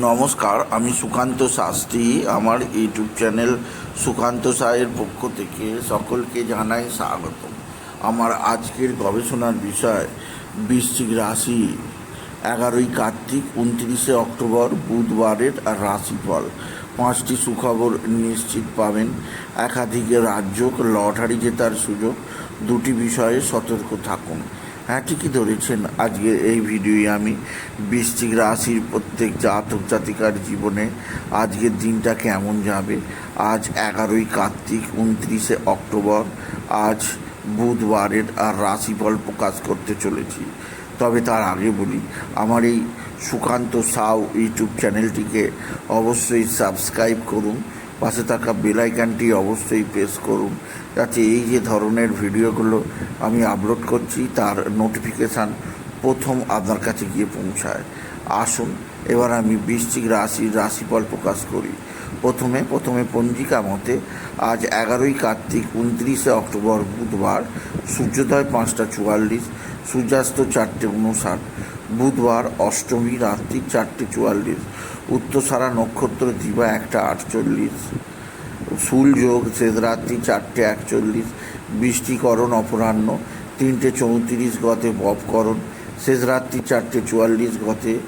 নমস্কার, আমি সুকান্ত শাস্ত্রী। আমার ইউটিউব চ্যানেল সুকান্ত সায়ের পক্ষ থেকে সকলকে জানাই স্বাগত। আমার আজকের গবেষণার বিষয়, বৃশ্চিক রাশি। এগারোই কার্তিক, উনত্রিশে অক্টোবর, বুধবারের রাশিফল। পাঁচটি সুখবর নিশ্চিত পাবেন। একাধিক রাজ্য লটারি জেতার সুযোগ। দুটি বিষয়ে সতর্ক থাকুন। হ্যাঁ ঠিকই ধরেছেন? আজকে এই ভিডিওয়ে আমি বৃশ্চিক রাশির প্রত্যেক জাতক জাতিকার জীবনে আজকের দিনটা কেমন যাবে? আজ এগারোই কার্তিক, উনত্রিশে অক্টোবর, আজ বুধবারের আর রাশিফল প্রকাশ করতে চলেছি। তবে তার আগে বলি, আমার এই সুকান্ত সাউ ইউটিউব চ্যানেলটিকে অবশ্যই সাবস্ক্রাইব করুন। পাশে থাকা বেলাইকানটি অবশ্যই প্রেস করুন, যাতে এই যে ধরনের ভিডিওগুলো আমি আপলোড করছি, তার নোটিফিকেশান প্রথম আপনার কাছে গিয়ে পৌঁছায়। আসুন, এবার আমি বৃশ্চিক রাশির রাশিফল প্রকাশ করি। প্রথমে প্রথমে পঞ্জিকা মতে, আজ এগারোই কার্তিক, উনত্রিশে অক্টোবর, বুধবার, সূর্যোদয় পাঁচটা চুয়াল্লিশ, সূর্যাস্ত চারটে উনষাট, বুধবার অষ্টমী রাত্রি চারটে চুয়াল্লিশ উত্তরসারা নক্ষত্র দিবা একটা আটচল্লিশ। শুল যোগ শেষ রাত্রি চারটে একচল্লিশ। বৃষ্টিকরণ অপরাহ্ন তিনটে চৌত্রিশ গতে বপকরণ শেষ রাত্রি চারটে চুয়াল্লিশ গতে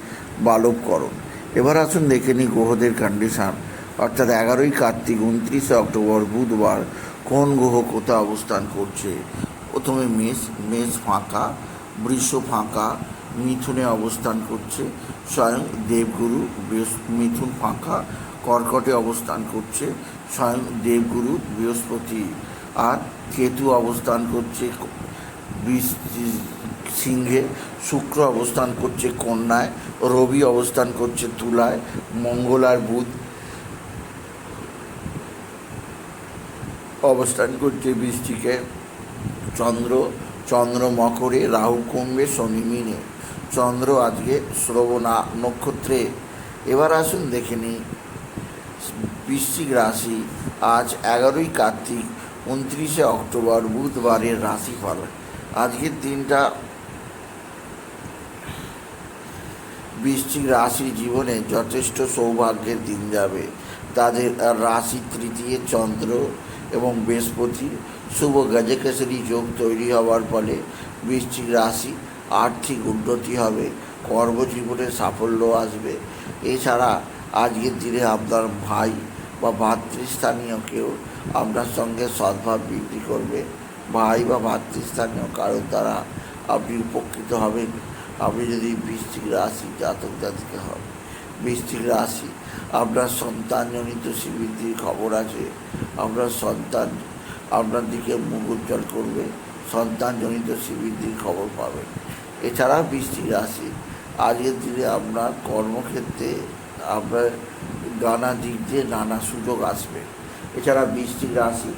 বালবকরণ এবার আসুন দেখে নিই গ্রহদের কন্ডিশান অর্থাৎ এগারোই কার্তিক, উনত্রিশে অক্টোবর, বুধবার কোন গ্রহ কোথায় অবস্থান করছে? প্রথমে মেষ মেষ ফাঁকা, বৃষ ফাঁকা মিথুনে অবস্থান করছে। স্বয়ং দেবগুরু মিথুন ফাঁকা, কর্কটে অবস্থান করছে। স্বয়ং দেবগুরু বৃহস্পতি। আর কেতু অবস্থান করছে সিংহে। শুক্র অবস্থান করছে কন্যায়। রবি অবস্থান করছে তুলায়। মঙ্গল আর বুধ অবস্থান করছে বৃষ্টিকে। চন্দ্র চন্দ্র মকরে রাহু কুম্ভে শনি মিনে চন্দ্র আজকে শ্রবণা নক্ষত্রে। এবার আসুন দেখে নিই, বৃশ্চিক রাশি আজ এগারোই কার্তিক, উনত্রিশে অক্টোবর, বুধবারের রাশিফল। আজকের দিনটা বৃশ্চিক রাশির জীবনে যথেষ্ট সৌভাগ্যের দিন যাবে। তাদের রাশি তৃতীয় চন্দ্র এবং বৃহস্পতি শুভ গজকেশরী যোগ তৈরি হওয়ার ফলে বৃশ্চিক রাশি আর্থিক উন্নতি হবে, কর্মজীবনে সাফল্য আসবে। এছাড়া আজকের দিনে আপনার ভাই বা ভাতৃস্থানীয় কেউ আপনার সঙ্গে সদ্ভাব বৃদ্ধি করবে। ভাই বা ভাতৃস্থানীয় কারোর দ্বারা আপনি উপকৃত হবেন। আপনি যদি বৃশ্চিক রাশি জাতক জাতিকা হন, বৃশ্চিক রাশি আপনার সন্তানজনিত শ্রীবৃদ্ধির খবর আছে। আপনার সন্তান আপনার দিকে মুখ উজ্জ্বল করবে, সন্তানজনিত শ্রীবৃদ্ধির খবর পাবেন এছাড়া বৃশ্চিক রাশি, আজকের দিনে আপনার কর্মক্ষেত্রে আপনার নানা দিক দিয়ে নানা সুযোগ আসবে। এছাড়া বৃশ্চিক রাশি,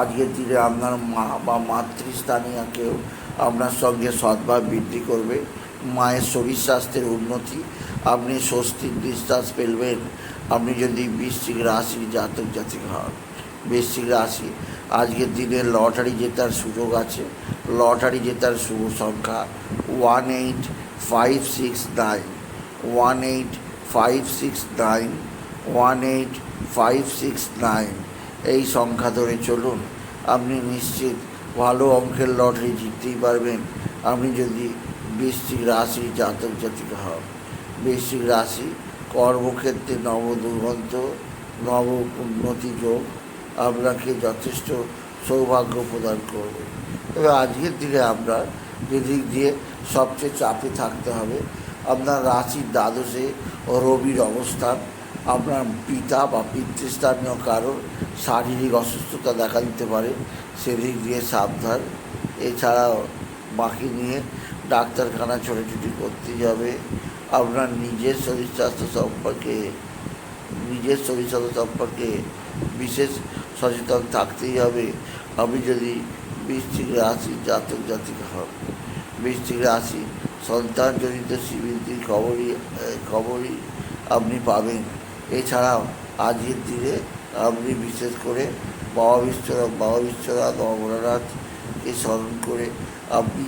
আজকের দিনে আপনার মা বা মাতৃস্থানীয় কেউ আপনার সঙ্গে সদ্ভাব বৃদ্ধি করবে, মায়ের শরীর স্বাস্থ্যের উন্নতি, আপনি স্বস্তির নিঃশ্বাস ফেলবেন, আপনি যদি বৃশ্চিক রাশির জাতক জাতিক হন। বৃশ্চিক রাশি আজকের দিনে লটারি জেতার সুযোগ আছে। লটারি জেতার শুভ সংখ্যা one eight five six nine one eight five six nine one eight five six nine এই সংখ্যা ধরে চলুন। আপনি নিশ্চিত ভালো অঙ্কের লটারি জিততেই পারবেন। আপনি যদি বৃশ্চিক রাশি জাতক জাতিকা হন। বৃশ্চিক রাশি কর্মক্ষেত্রে নবদুর্গন্ত নব উন্নতি যোগ আপনাকে যথেষ্ট সৌভাগ্য প্রদান করবে। তবে আজকের দিনে আপনার যেদিক দিয়ে সবচেয়ে চাপে থাকতে হবে, আপনার রাশির দ্বাদশে রবির অবস্থান, আপনার পিতা বা পিতৃস্থানীয় কারোর শারীরিক অসুস্থতা দেখা দিতে পারে, সেদিক দিয়ে সাবধান। এছাড়াও বাকি নিয়ে ডাক্তারখানা ছোটাছুটি করতেই হবে, আপনার নিজের শরীর স্বাস্থ্য সম্পর্কে নিজের শরীর স্বাস্থ্য সম্পর্কে বিশেষ সচেতন থাকতেই হবে। আমি যদি বৃশ্চিক রাশি জাতক জাতিকা হন বৃশ্চিক রাশি সন্তানজনিত শিবিরটির খবরই খবরই আপনি পাবেন। এছাড়াও আজকের দিনে আপনি বিশেষ করে বাবা বিশ্বনাথ বাবা বিশ্বনাথ অমরনাথকে স্মরণ করে আপনি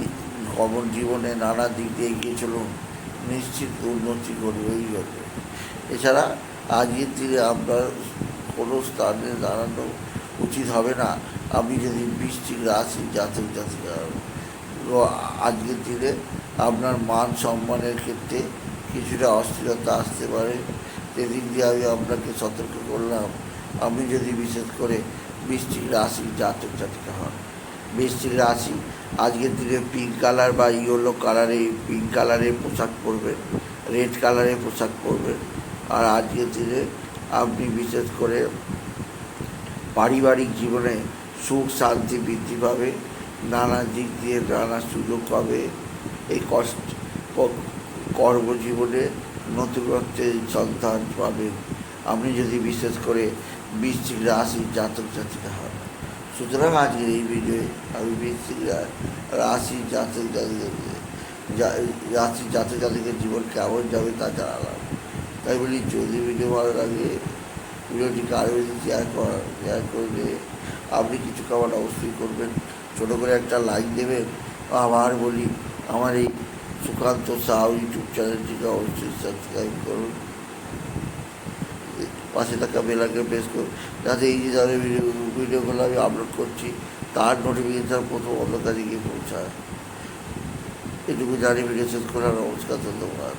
কমন জীবনে নানা দিক দিয়ে এগিয়ে চলুন। নিশ্চিত উন্নতি করবেই হবে এছাড়া আজকের দিনে আপনার কোনো স্থানে দাঁড়ানো উচিত হবে না। আপনি যদি বৃষ্টিক রাশি জাতক জাতিকা। আজকের দিনে আপনার মান সম্মানের ক্ষেত্রে কিছুটা অস্থিরতা আসতে পারে। সেদিক দিয়ে আমি আপনাকে সতর্ক করলাম আপনি যদি বিশেষ করে বৃষ্টিক রাশি জাতক জাতিকা হন বৃষ্টিক রাশি আজকের দিনে পিঙ্ক কালার বা ইয়েলো কালারে পিঙ্ক কালারের পোশাক পরবেন রেড কালারের পোশাক পরবেন। আর আজকের দিনে আপনি বিশেষ করে পারিবারিক জীবনে সুখ শান্তি বৃদ্ধি পাবে, নানা দিক দিয়ে নানা সুযোগ পাবে। এই কষ্ট, কর্মজীবনে নতুনত্বের সন্ধান পাবেন। আপনি যদি বিশেষ করে বৃশ্চিক রাশি জাতক জাতিকা হন। সুতরাং আজকের এই ভিডিওয়ে আমি রা- রাশি জাতক জাতিকাদের রাশি জাতক জাতিকের জীবন কেমন যাবে তা জানালাম। তাই বলি, যদি ভিডিও ভালো লাগে ভিডিওটি কারও বেশি শেয়ার করা, শেয়ার করলে আপনি কিছু খাবার অবশ্যই করবেন। ছোটো করে একটা লাইক দেবেন। আবার বলি, আমার এই সুকান্ত সাউ ইউটিউব চ্যানেলটিকে অবশ্যই সাবস্ক্রাইব করুন। পাশে থাকা বেলাকে প্রেস করুন। যাতে এই যে ধরনের ভিডিও ভিডিওগুলো আমি আপলোড করছি, তার নোটিফিকেশান প্রথম অন্য তারিখে পৌঁছায়। এটুকু জানি ভিডিও শেষ করার নমস্কার, ধন্যবাদ।